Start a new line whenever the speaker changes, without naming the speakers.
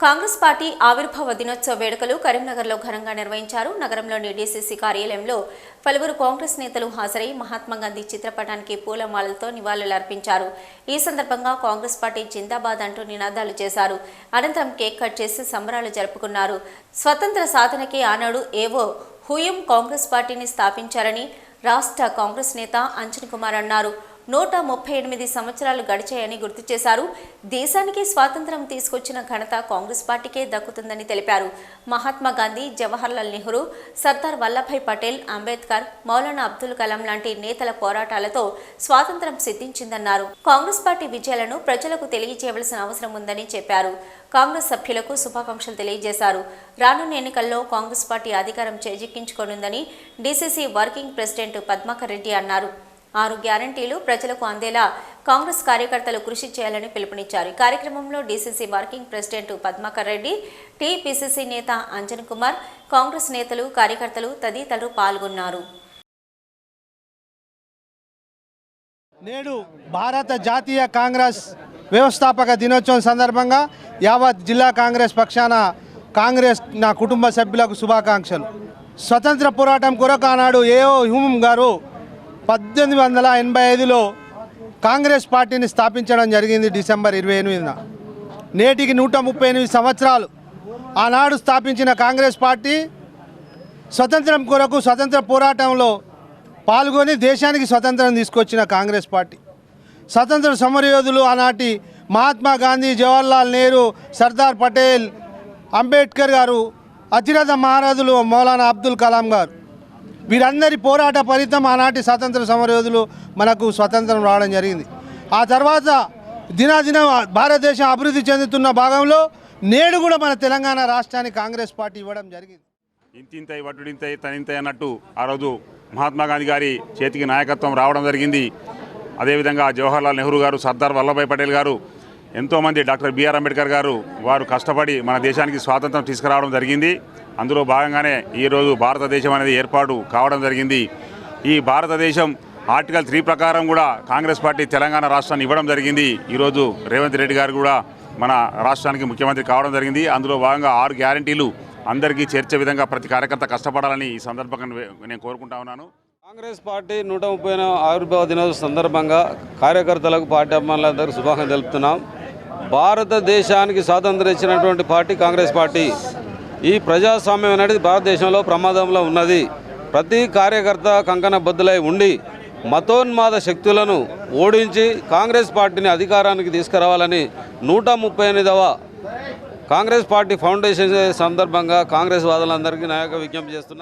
Congress party ఆవిర్భావ దినోత్సవ వేడుకలు కరీంనగర్లో ఘనంగా నిర్వహించారు. నగరంలోని డీసీసీ కార్యాలయంలో పలువురు కాంగ్రెస్ నేతలు హాజరై మహాత్మా గాంధీ చిత్రపటానికి పూలమాలలతో నివాళులర్పించారు ఈ సందర్భంగా కాంగ్రెస్ పార్టీ జిందాబాద్ అంటూ నినాదాలు చేశారు. అనంతరం కేక్ కట్ చేసి సంబరాలు జరుపుకున్నారు. స్వతంత్ర సాధనకి ఆనాడు ఏవో హుయం కాంగ్రెస్ పార్టీని స్థాపించారని రాష్ట్ర కాంగ్రెస్ నేత అంజన్ కుమార్ అన్నారు. నూట ముప్పై ఎనిమిది సంవత్సరాలు గడిచాయని గుర్తు చేశారు. దేశానికి స్వాతంత్రం తీసుకొచ్చిన ఘనత కాంగ్రెస్ పార్టీకే దక్కుతుందని తెలిపారు. మహాత్మా గాంధీ జవహర్లాల్ నెహ్రూ సర్దార్ వల్లభాయ్ పటేల్ అంబేద్కర్ మౌలానా అబ్దుల్ కలాం లాంటి నేతల పోరాటాలతో స్వాతంత్రం సిద్ధించిందన్నారు. కాంగ్రెస్ పార్టీ విజయాలను ప్రజలకు తెలియజేయవలసిన అవసరం ఉందని చెప్పారు. కాంగ్రెస్ సభ్యులకు శుభాకాంక్షలు తెలియజేశారు. రానున్న ఎన్నికల్లో కాంగ్రెస్ పార్టీ అధికారం చేజిక్కించుకోనుందని DCC working president Padmakar Reddy అన్నారు. ఆరు గ్యారంటీలు ప్రజలకు అందేలా కాంగ్రెస్ కార్యకర్తలు కృషి చేయాలని పిలుపునిచ్చారు. ఈ కార్యక్రమంలో DCC working president Padmakar Reddy TPCC నేత అంజన్ కుమార్ కాంగ్రెస్ నేతలు కార్యకర్తలు తదితరులు పాల్గొన్నారు.
నేడు భారత జాతీయ కాంగ్రెస్ వ్యవస్థాపక దినోత్సవం సందర్భంగా యావత్ జిల్లా కాంగ్రెస్ పక్షాన కాంగ్రెస్ నా కుటుంబ సభ్యులకు శుభాకాంక్షలు. స్వతంత్ర పోరాటం కొరకు ఆనాడు ఏఓ హ్యూమ్ గారు పద్దెనిమిది వందల ఎనభై ఐదులో కాంగ్రెస్ పార్టీని స్థాపించడం జరిగింది డిసెంబర్ ఇరవై ఎనిమిదిన. నేటికి నూట ముప్పై ఎనిమిది సంవత్సరాలు ఆనాడు స్థాపించిన కాంగ్రెస్ పార్టీ స్వతంత్రం కొరకు స్వతంత్ర పోరాటంలో పాల్గొని దేశానికి స్వతంత్రం తీసుకొచ్చిన కాంగ్రెస్ పార్టీ. స్వతంత్ర సమరయోధులు ఆనాటి మహాత్మా గాంధీ జవహర్లాల్ నెహ్రూ సర్దార్ పటేల్ అంబేద్కర్ గారు అతిరథ మహారాజులు మౌలానా అబ్దుల్ కలాం గారు. వీరందరి పోరాట ఫలితం ఆనాటి స్వాతంత్ర సమరయోధులు మనకు స్వతంత్రం రావడం జరిగింది. ఆ తర్వాత దినాదినం భారతదేశం అభివృద్ధి చెందుతున్న భాగంలో నేడు కూడా మన తెలంగాణ రాష్ట్రానికి కాంగ్రెస్ పార్టీ ఇవ్వడం జరిగింది.
ఇంతింతై వడ్డుడింతై తనింతై అన్నట్టు ఆ రోజు మహాత్మా గాంధీ గారి చేతికి నాయకత్వం రావడం జరిగింది. అదేవిధంగా జవహర్లాల్ నెహ్రూ గారు సర్దార్ వల్లభాయ్ పటేల్ గారు ఎంతోమంది డాక్టర్ బిఆర్ అంబేద్కర్ గారు వారు కష్టపడి మన దేశానికి స్వాతంత్రం తీసుకురావడం జరిగింది. అందులో భాగంగానే ఈరోజు భారతదేశం అనేది ఏర్పాటు కావడం జరిగింది. ఈ భారతదేశం ఆర్టికల్ త్రీ ప్రకారం కూడా కాంగ్రెస్ పార్టీ తెలంగాణ రాష్ట్రాన్ని ఇవ్వడం జరిగింది. ఈరోజు రేవంత్ రెడ్డి గారు కూడా మన రాష్ట్రానికి ముఖ్యమంత్రి కావడం జరిగింది. అందులో భాగంగా ఆరు గ్యారంటీలు అందరికీ చేర్చే విధంగా ప్రతి కార్యకర్త కష్టపడాలని ఈ సందర్భంగా నేను కోరుకుంటా ఉన్నాను.
కాంగ్రెస్ పార్టీ నూట ముప్పై ఆవిర్భావ దినోత్సవం సందర్భంగా కార్యకర్తలకు పార్టీ అభిమానులందరూ శుభాకాంక్షలు తెలుపుతున్నాం. భారతదేశానికి స్వాతంత్రం ఇచ్చినటువంటి పార్టీ కాంగ్రెస్ పార్టీ. ఈ ప్రజాస్వామ్యం అనేది భారతదేశంలో ప్రమాదంలో ఉన్నది. ప్రతి కార్యకర్త కంకణ బద్దులై ఉండి మతోన్మాద శక్తులను ఓడించి కాంగ్రెస్ పార్టీని అధికారానికి తీసుకురావాలని నూట ముప్పై ఎనిమిదవ కాంగ్రెస్ పార్టీ ఫౌండేషన్ సందర్భంగా కాంగ్రెస్ వాదులందరికీ నాయక విజ్ఞప్తి చేస్తున్నారు